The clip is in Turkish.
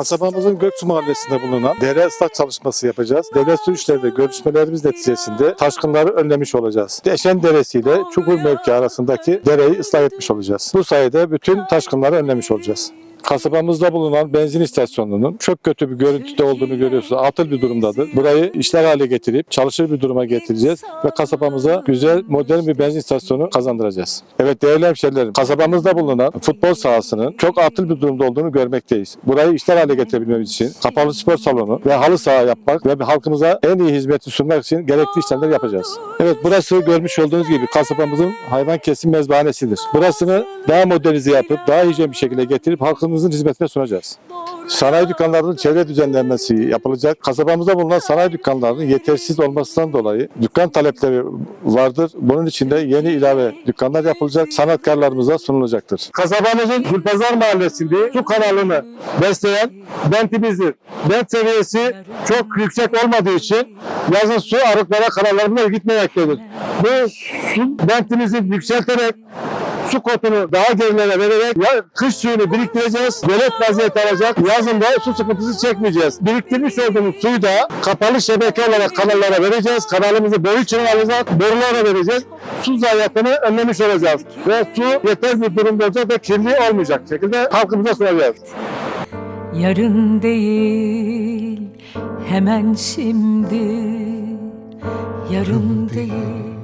Kasabamızın Göksu Mahallesi'nde bulunan dere ıslak çalışması yapacağız. Devlet su işleri görüşmelerimiz neticesinde taşkınları önlemiş olacağız. Deşen Deresi ile Çukur mevki arasındaki dereyi ıslah etmiş olacağız. Bu sayede bütün taşkınları önlemiş olacağız. Kasabamızda bulunan benzin istasyonunun çok kötü bir görüntüde olduğunu görüyorsunuz. Atıl bir durumdadır. Burayı işler hale getirip çalışır bir duruma getireceğiz ve kasabamıza güzel modern bir benzin istasyonu kazandıracağız. Evet değerli hemşerilerim, kasabamızda bulunan futbol sahasının çok atıl bir durumda olduğunu görmekteyiz. Burayı işler hale getirebilmemiz için kapalı spor salonu ve halı saha yapmak ve halkımıza en iyi hizmeti sunmak için gerekli işlemler yapacağız. Evet burası görmüş olduğunuz gibi kasabamızın hayvan kesim mezbahanesidir. Burasını daha modernize yapıp daha hijyen bir şekilde getirip halkımızın hizmetine sunacağız. Sanayi dükkanlarının çevre düzenlenmesi yapılacak. Kasabamızda bulunan sanayi dükkanlarının yetersiz olmasından dolayı dükkan talepleri vardır. Bunun için de yeni ilave dükkanlar yapılacak. Sanatkarlarımıza sunulacaktır. Kasabamızın Gülpazar Mahallesi'nde su kanalını besleyen bentimizdir. Bent seviyesi çok yüksek olmadığı için yazın su arıklara kanallarına gitmemektedir. Bu su bentimizi yükselterek su kotunu daha gerilere vererek ya kış suyunu biriktireceğiz. Gölet vaziyeti alacak. Yazın da su sıkıntısı çekmeyeceğiz. Biriktirmiş olduğumuz suyu da kapalı şebeke olarak kanallara vereceğiz. Kanalımızı boru için alacak. Borulara vereceğiz. Su zayiatını önlemiş olacağız. Ve su yeter bir durumda olacak ve kirli olmayacak şekilde halkımıza sunacağız. Yarın değil hemen şimdi Yarın değil